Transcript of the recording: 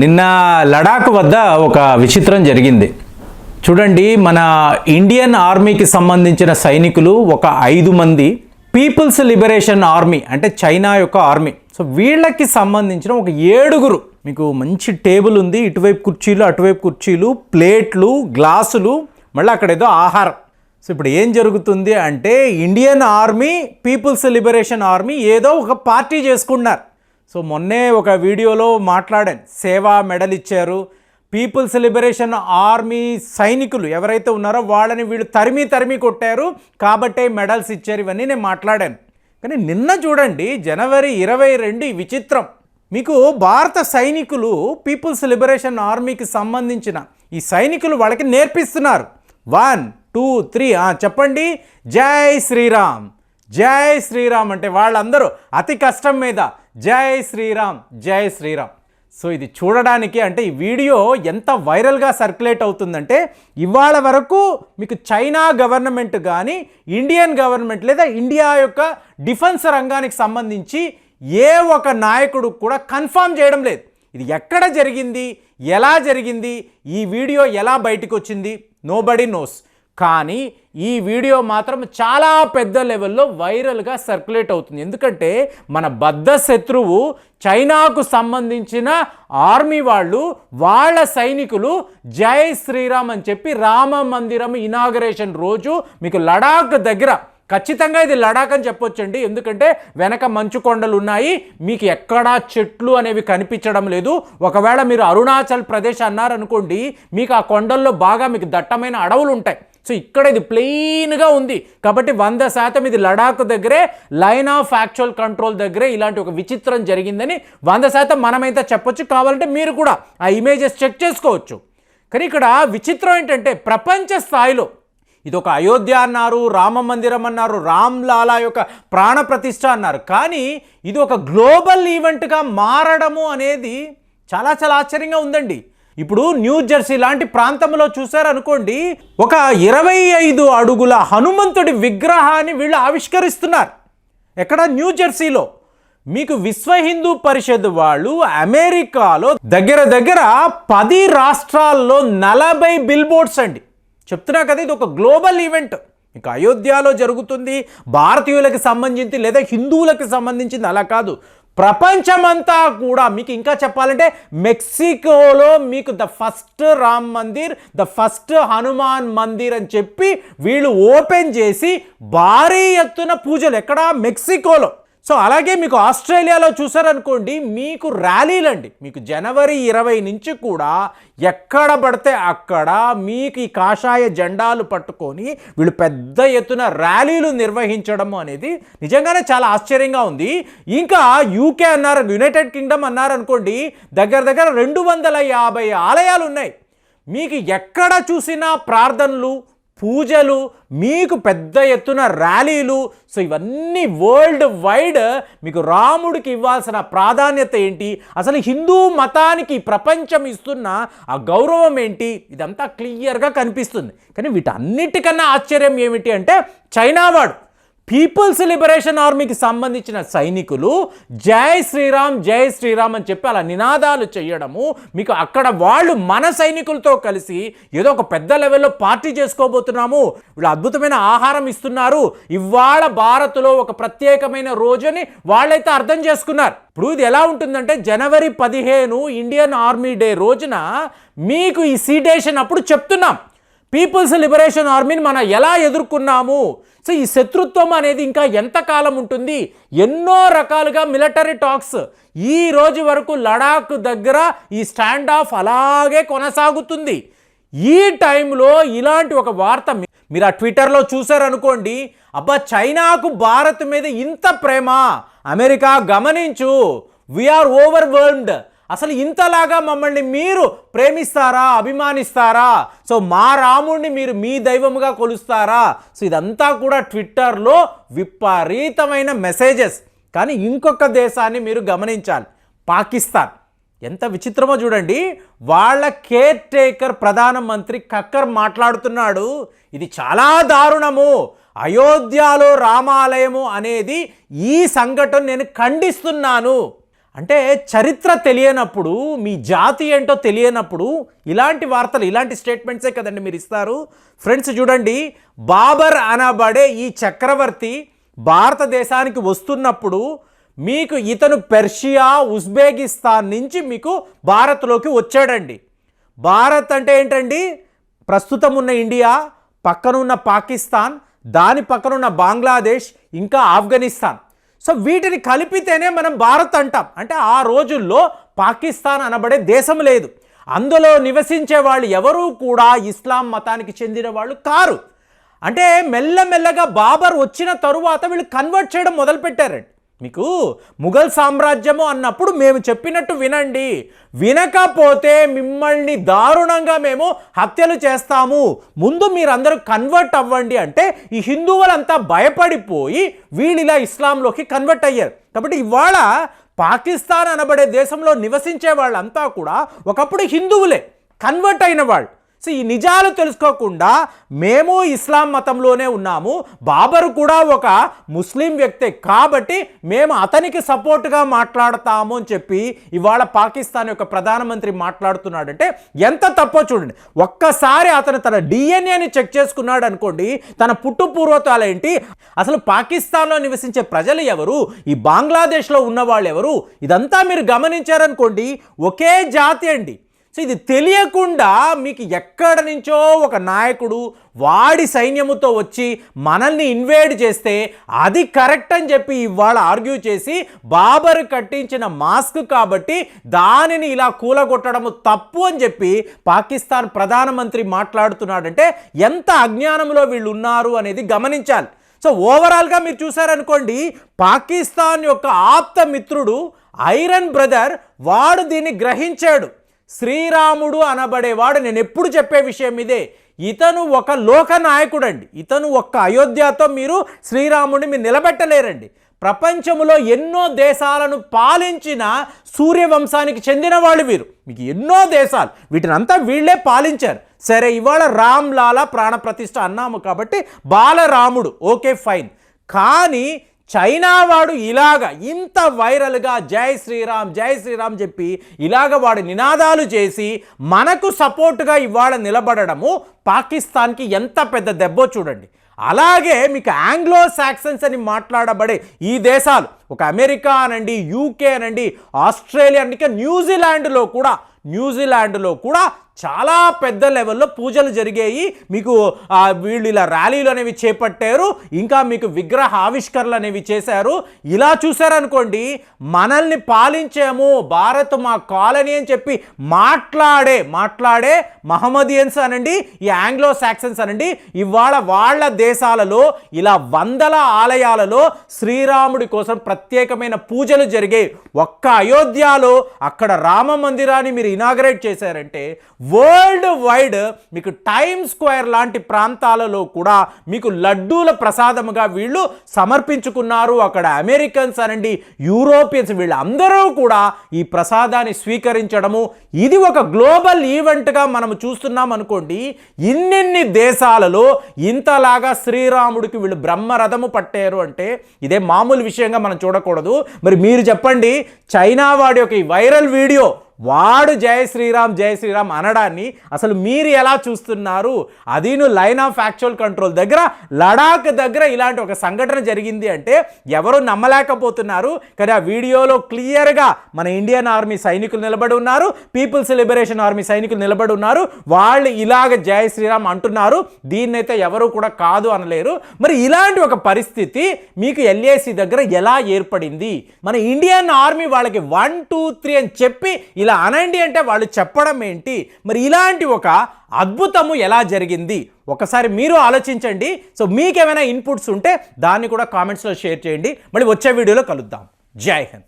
నిన్న లడాక్ వద్ద ఒక విచిత్రం జరిగింది. చూడండి మన ఇండియన్ ఆర్మీకి సంబంధించిన సైనికులు ఒక ఐదు మంది పీపుల్స్ లిబరేషన్ ఆర్మీ అంటే చైనా యొక్క ఆర్మీ. సో వీళ్ళకి సంబంధించిన ఒక ఏడుగురు మీకు మంచి టేబుల్ ఉంది ఇటువైపు కుర్చీలు అటువైపు కుర్చీలు ప్లేట్లు గ్లాసులు మళ్ళీ అక్కడ ఏదో ఆహారం. సో ఇప్పుడు ఏం జరుగుతుంది అంటే Indian army People's Liberation Army ఏదో ఒక పార్టీ చేసుకున్నారు సో మొన్నే ఒక వీడియోలో మాట్లాడాను. సేవా మెడల్ ఇచ్చారు. పీపుల్స్ లిబరేషన్ ఆర్మీ సైనికులు ఎవరైతే ఉన్నారో వాళ్ళని వీళ్ళు తరిమి తరిమి కొట్టారు. కాబట్టే మెడల్స్ ఇచ్చారు ఇవన్నీ నేను మాట్లాడాను. కానీ నిన్న చూడండి జనవరి ఇరవై రెండు విచిత్రం. మీకు భారత సైనికులు పీపుల్స్ లిబరేషన్ ఆర్మీకి సంబంధించిన ఈ సైనికులు వాళ్ళకి నేర్పిస్తున్నారు. వన్ టూ త్రీ చెప్పండి. జై శ్రీరామ్. జై శ్రీరామ్ అంటే వాళ్ళందరూ అతి కష్టం మీద జై శ్రీరామ్ జై శ్రీరామ్. సో ఇది చూడడానికి అంటే ఈ వీడియో ఎంత వైరల్గా సర్క్యులేట్ అవుతుందంటే ఇవాళ వరకు మీకు చైనా గవర్నమెంట్ కానీ ఇండియన్ గవర్నమెంట్ లేదా ఇండియా యొక్క డిఫెన్స్ రంగానికి సంబంధించి ఏ ఒక నాయకుడు కూడా కన్ఫర్మ్ చేయడం లేదు. ఇది ఎక్కడ జరిగింది ఎలా జరిగింది ఈ వీడియో ఎలా బయటకు వచ్చింది నో బడీ నోస్ కానీ ఈ వీడియో మాత్రం చాలా పెద్ద లెవెల్లో వైరల్గా సర్క్యులేట్ అవుతుంది. ఎందుకంటే మన బద్ధ శత్రువు చైనాకు సంబంధించిన ఆర్మీ వాళ్ళు వాళ్ళ సైనికులు జై శ్రీరామ్ అని చెప్పి రామ మందిరం ఇనాగరేషన్ రోజు మీకు లడాక్ దగ్గర ఖచ్చితంగా ఇది లడాక్ అని చెప్పొచ్చండి. ఎందుకంటే వెనక మంచు కొండలు ఉన్నాయి మీకు ఎక్కడా చెట్లు అనేవి కనిపించడం లేదు. ఒకవేళ మీరు అరుణాచల్ ప్రదేశ్ అన్నారనుకోండి మీకు ఆ కొండల్లో బాగా మీకు దట్టమైన అడవులు ఉంటాయి. సో ఇక్కడ ఇది ప్లెయిన్గా ఉంది. కాబట్టి వంద శాతం ఇది లడాక్ దగ్గరే లైన్ ఆఫ్ యాక్చువల్ కంట్రోల్ దగ్గరే ఇలాంటి ఒక విచిత్రం జరిగిందని వంద శాతం మనమైతే చెప్పొచ్చు. కావాలంటే మీరు కూడా ఆ ఇమేజెస్ చెక్ చేసుకోవచ్చు. కానీ ఇక్కడ విచిత్రం ఏంటంటే ప్రపంచ స్థాయిలో ఇది ఒక అయోధ్య అన్నారు రామ మందిరం అన్నారు రామ్ లాలా యొక్క ప్రాణ ప్రతిష్ట అన్నారు. కానీ ఇది ఒక గ్లోబల్ ఈవెంట్గా మారడము అనేది చాలా చాలా ఆశ్చర్యంగా ఉందండి. ఇప్పుడు న్యూ జెర్సీ లాంటి ప్రాంతంలో చూసారనుకోండి ఒక ఇరవై ఐదు అడుగుల హనుమంతుడి విగ్రహాన్ని వీళ్ళు ఆవిష్కరిస్తున్నారు. ఎక్కడ? న్యూ జెర్సీలో. మీకు విశ్వ హిందూ పరిషత్ వాళ్ళు అమెరికాలో దగ్గర దగ్గర పది రాష్ట్రాల్లో నలభై బిల్ బోర్డ్స్ అండి. చెప్తున్నా కదా ఇది ఒక గ్లోబల్ ఈవెంట్. ఇక అయోధ్యలో జరుగుతుంది భారతీయులకు సంబంధించి లేదా హిందువులకు సంబంధించింది అలా కాదు. ప్రపంచమంతా కూడా మీకు ఇంకా చెప్పాలంటే మెక్సికోలో మీకు the first Ram Mandir the first Hanuman Mandir అని చెప్పి వీళ్ళు ఓపెన్ చేసి భారీ ఎత్తున పూజలు ఎక్కడ మెక్సికోలో. సో అలాగే మీకు ఆస్ట్రేలియాలో చూసారనుకోండి మీకు ర్యాలీలండి. మీకు జనవరి ఇరవై నుంచి కూడా ఎక్కడ పడితే అక్కడ మీకు ఈ కాషాయ జెండాలు పట్టుకొని వీళ్ళు పెద్ద ఎత్తున ర్యాలీలు నిర్వహించడం అనేది నిజంగానే చాలా ఆశ్చర్యంగా ఉంది. ఇంకా యూకే అన్నారు యునైటెడ్ కింగ్డమ్ అన్నారనుకోండి దగ్గర దగ్గర రెండు వందల యాభై ఆలయాలు ఉన్నాయి మీకు ఎక్కడ చూసినా ప్రార్థనలు పూజలు మీకు పెద్ద ఎత్తున ర్యాలీలు సో ఇవన్నీ వరల్డ్ వైడ్ మీకు రాముడికి ఇవ్వాల్సిన ప్రాధాన్యత ఏంటి? అసలు హిందూ మతానికి ప్రపంచం ఇస్తున్న ఆ గౌరవం ఏంటి? ఇదంతా క్లియర్గా కనిపిస్తుంది. కానీ వీటన్నిటికన్నా ఆశ్చర్యం ఏమిటి అంటే చైనా వాడు పీపుల్స్ లిబరేషన్ ఆర్మీకి సంబంధించిన సైనికులు జై శ్రీరామ్ జై శ్రీరామ్ అని చెప్పి అలా నినాదాలు చేయడము మీకు అక్కడ వాళ్ళు మన సైనికులతో కలిసి ఏదో ఒక పెద్ద లెవెల్లో పార్టీ చేసుకోబోతున్నాము వీళ్ళు అద్భుతమైన ఆహారం ఇస్తున్నారు ఇవాళ భారత్లో ఒక ప్రత్యేకమైన రోజుని వాళ్ళైతే అర్థం చేసుకున్నారు. ఇప్పుడు ఇది ఎలా ఉంటుందంటే జనవరి పదిహేను ఇండియన్ ఆర్మీ డే రోజున మీకు ఈ సీటేషన్ అప్పుడు చెప్తున్నాం. పీపుల్స్ లిబరేషన్ ఆర్మీని మనం ఎలా ఎదుర్కొన్నాము సో ఈ శత్రుత్వం అనేది ఇంకా ఎంతకాలం ఉంటుంది? ఎన్నో రకాలుగా మిలిటరీ టాక్స్ ఈ రోజు వరకు లడాక్ దగ్గర ఈ స్టాండ్ ఆఫ్ అలాగే కొనసాగుతుంది. ఈ టైంలో ఇలాంటి ఒక వార్త మీ- మీరు ఆ ట్విట్టర్లో చూసారనుకోండి అబ్బా చైనాకు భారత్ మీద ఇంత ప్రేమ. అమెరికా గమనించు. వీఆర్ ఓవర్ వరల్డ్ అసలు ఇంతలాగా మమ్మల్ని మీరు ప్రేమిస్తారా అభిమానిస్తారా? సో మా రాముడిని మీరు మీ దైవముగా కొలుస్తారా? సో ఇదంతా కూడా ట్విట్టర్లో విపరీతమైన మెసేజెస్. కానీ ఇంకొక దేశాన్ని మీరు గమనించాలి. పాకిస్తాన్. ఎంత విచిత్రమో చూడండి. వాళ్ళ కేర్ టేకర్ ప్రధానమంత్రి కక్కర్ మాట్లాడుతున్నాడు. ఇది చాలా దారుణము. అయోధ్యలో రామాలయము అనేది ఈ సంఘటన నేను ఖండిస్తున్నాను. అంటే చరిత్ర తెలియనప్పుడు మీ జాతి ఏంటో తెలియనప్పుడు ఇలాంటి వార్తలు ఇలాంటి స్టేట్మెంట్సే కదండి మీరు ఇస్తారు. ఫ్రెండ్స్ చూడండి బాబర్ అనబడే ఈ చక్రవర్తి భారతదేశానికి వస్తున్నప్పుడు మీకు ఇతను పెర్షియా ఉజ్బెకిస్తాన్ నుంచి మీకు భారత్లోకి వచ్చాడండి. భారత్ అంటే ఏంటండి? ప్రస్తుతం ఉన్న ఇండియా పక్కనున్న పాకిస్తాన్ దాని పక్కనున్న బంగ్లాదేశ్ ఇంకా ఆఫ్ఘనిస్తాన్. సో వీటిని కలిపితేనే మనం భారత్ అంటాం. అంటే ఆ రోజుల్లో పాకిస్తాన్ అనబడే దేశం లేదు. అందులో నివసించే వాళ్ళు ఎవరూ కూడా ఇస్లాం మతానికి చెందిన వాళ్ళు కారు. అంటే మెల్లమెల్లగా బాబర్ వచ్చిన తరువాత వీళ్ళు కన్వర్ట్ చేయడం మొదలుపెట్టారండి. మీకు ముఘల్ సామ్రాజ్యము అన్నప్పుడు మేము చెప్పినట్టు వినండి. వినకపోతే మిమ్మల్ని దారుణంగా మేము హత్యలు చేస్తాము. ముందు మీరందరూ కన్వర్ట్ అవ్వండి అంటే ఈ హిందువులంతా భయపడిపోయి వీళ్ళిలా ఇస్లాంలోకి కన్వర్ట్ అయ్యారు. కాబట్టి ఇవాళ పాకిస్తాన్ అనబడే దేశంలో నివసించే వాళ్ళంతా కూడా ఒకప్పుడు హిందువులే. కన్వర్ట్ అయిన వాళ్ళు. సో ఈ నిజాలు తెలుసుకోకుండా మేము ఇస్లాం మతంలోనే ఉన్నాము. బాబరు కూడా ఒక ముస్లిం వ్యక్తే కాబట్టి మేము అతనికి సపోర్ట్గా మాట్లాడతాము అని చెప్పి ఇవాళ పాకిస్తాన్ యొక్క ప్రధానమంత్రి మాట్లాడుతున్నాడంటే ఎంత తప్పో చూడండి. ఒక్కసారి అతను తన డిఎన్ఏని చెక్ చేసుకున్నాడు అనుకోండి తన పుట్టు పూర్వతాలేంటి అసలు పాకిస్తాన్లో నివసించే ప్రజలు ఎవరు? ఈ బంగ్లాదేశ్లో ఉన్న వాళ్ళు ఎవరు ఇదంతా మీరు గమనించారనుకోండి ఒకే జాతి అండి. సో ఇది తెలియకుండా మీకు ఎక్కడ నుంచో ఒక నాయకుడు వాడి సైన్యముతో వచ్చి మనల్ని ఇన్వేడ్ చేస్తే అది కరెక్ట్ అని చెప్పి ఇవాళ ఆర్గ్యూ చేసి బాబర్ కట్టించిన మాస్క్ కాబట్టి దానిని ఇలా కూలగొట్టడము తప్పు అని చెప్పి పాకిస్తాన్ ప్రధానమంత్రి మాట్లాడుతున్నాడంటే ఎంత అజ్ఞానంలో వీళ్ళు ఉన్నారు అనేది గమనించాలి. సో ఓవరాల్గా మీరు చూసారనుకోండి పాకిస్తాన్ యొక్క ఆప్త మిత్రుడు ఐరన్ బ్రదర్ వాడు దీన్ని గ్రహించాడు. శ్రీరాముడు అనబడేవాడు. నేను ఎప్పుడు చెప్పే విషయం ఇదే. ఇతను ఒక లోక నాయకుడు అండి ఇతను ఒక్క అయోధ్యతో మీరు శ్రీరాముడిని మీరు నిలబెట్టలేరండి. ప్రపంచంలో ఎన్నో దేశాలను పాలించిన సూర్యవంశానికి చెందిన వాళ్ళు వీరు. మీకు ఎన్నో దేశాలు. వీటినంతా వీళ్ళే పాలించారు. సరే ఇవాళ రామ్ లాలా ప్రాణప్రతిష్ఠ అన్నాము కాబట్టి బాలరాముడు. Okay fine. కానీ చైనా వాడు ఇలాగ ఇంత వైరల్గా జై శ్రీరామ్ జై శ్రీరామ్ చెప్పి ఇలాగ వాడు నినాదాలు చేసి మనకు సపోర్టుగా ఇవాళ నిలబడడము పాకిస్తాన్కి ఎంత పెద్ద దెబ్బో చూడండి. అలాగే మీకు ఆంగ్లో సాక్సన్స్ అని మాట్లాడబడే ఈ దేశాలు ఒక అమెరికా అనండి యూకే అనండి ఆస్ట్రేలియా అంటే న్యూజిలాండ్లో కూడా న్యూజిలాండ్లో కూడా చాలా పెద్ద లెవెల్లో పూజలు జరిగాయి. మీకు వీళ్ళు ఇలా ర్యాలీలు అనేవి చేపట్టారు. ఇంకా మీకు విగ్రహ ఆవిష్కరణలు అనేవి చేశారు. ఇలా చూశారనుకోండి మనల్ని పాలించాము భారత్ మా కాలనీ అని చెప్పి మాట్లాడే మాట్లాడే మహమ్మదియన్స్ అనండి ఈ ఆంగ్లో సాక్సన్స్ అనండి ఇవాళ వాళ్ళ దేశాలలో ఇలా వందల ఆలయాలలో శ్రీరాముడి కోసం ప్రత్యేకమైన పూజలు జరిగాయి. ఒక్క అయోధ్యలో అక్కడ రామ మందిరాన్ని మీరు ఇనాగరేట్ చేశారంటే వరల్డ్ వైడ్ మీకు టైమ్ స్క్వేర్ లాంటి ప్రాంతాలలో కూడా మీకు లడ్డూల ప్రసాదముగా వీళ్ళు సమర్పించుకున్నారు. అక్కడ అమెరికన్స్ అనండి యూరోపియన్స్ వీళ్ళందరూ కూడా ఈ ప్రసాదాన్ని స్వీకరించడము. ఇది ఒక గ్లోబల్ ఈవెంట్గా మనం చూస్తున్నాం అనుకోండి ఇన్నిన్ని దేశాలలో ఇంతలాగా శ్రీరాముడికి వీళ్ళు బ్రహ్మరథము పట్టారు అంటే ఇదే మామూలు విషయంగా మనం చూడకూడదు. మరి మీరు చెప్పండి చైనా వాడి యొక్క ఈ వైరల్ వీడియో వాడు జయ శ్రీరామ్ జయ శ్రీరామ్ అనడాన్ని అసలు మీరు ఎలా చూస్తున్నారు? అదీను లైన్ ఆఫ్ యాక్చువల్ కంట్రోల్ దగ్గర లడాక్ దగ్గర ఇలాంటి ఒక సంఘటన జరిగింది అంటే ఎవరు నమ్మలేకపోతున్నారు. కానీ ఆ వీడియోలో క్లియర్గా మన ఇండియన్ ఆర్మీ సైనికులు నిలబడి ఉన్నారు పీపుల్స్ లిబరేషన్ ఆర్మీ సైనికులు నిలబడి ఉన్నారు. వాళ్ళు ఇలాగ జయ శ్రీరామ్ అంటున్నారు. దీన్నైతే ఎవరు కూడా కాదు అనలేరు. మరి ఇలాంటి ఒక పరిస్థితి మీకు ఎల్ఏసి దగ్గర ఎలా ఏర్పడింది? మన ఇండియన్ ఆర్మీ వాళ్ళకి వన్ టూ త్రీ అని చెప్పి ఇలా అనండి అంటే వాళ్ళు చెప్పడం ఏంటి? మరి ఇలాంటి ఒక అద్భుతము ఎలా జరిగింది? ఒకసారి మీరు ఆలోచించండి. సో మీకేమైనా ఇన్పుట్స్ ఉంటే దాన్ని కూడా కామెంట్స్లో షేర్ చేయండి. మళ్ళీ వచ్చే వీడియోలో కలుద్దాం. జై హింద్.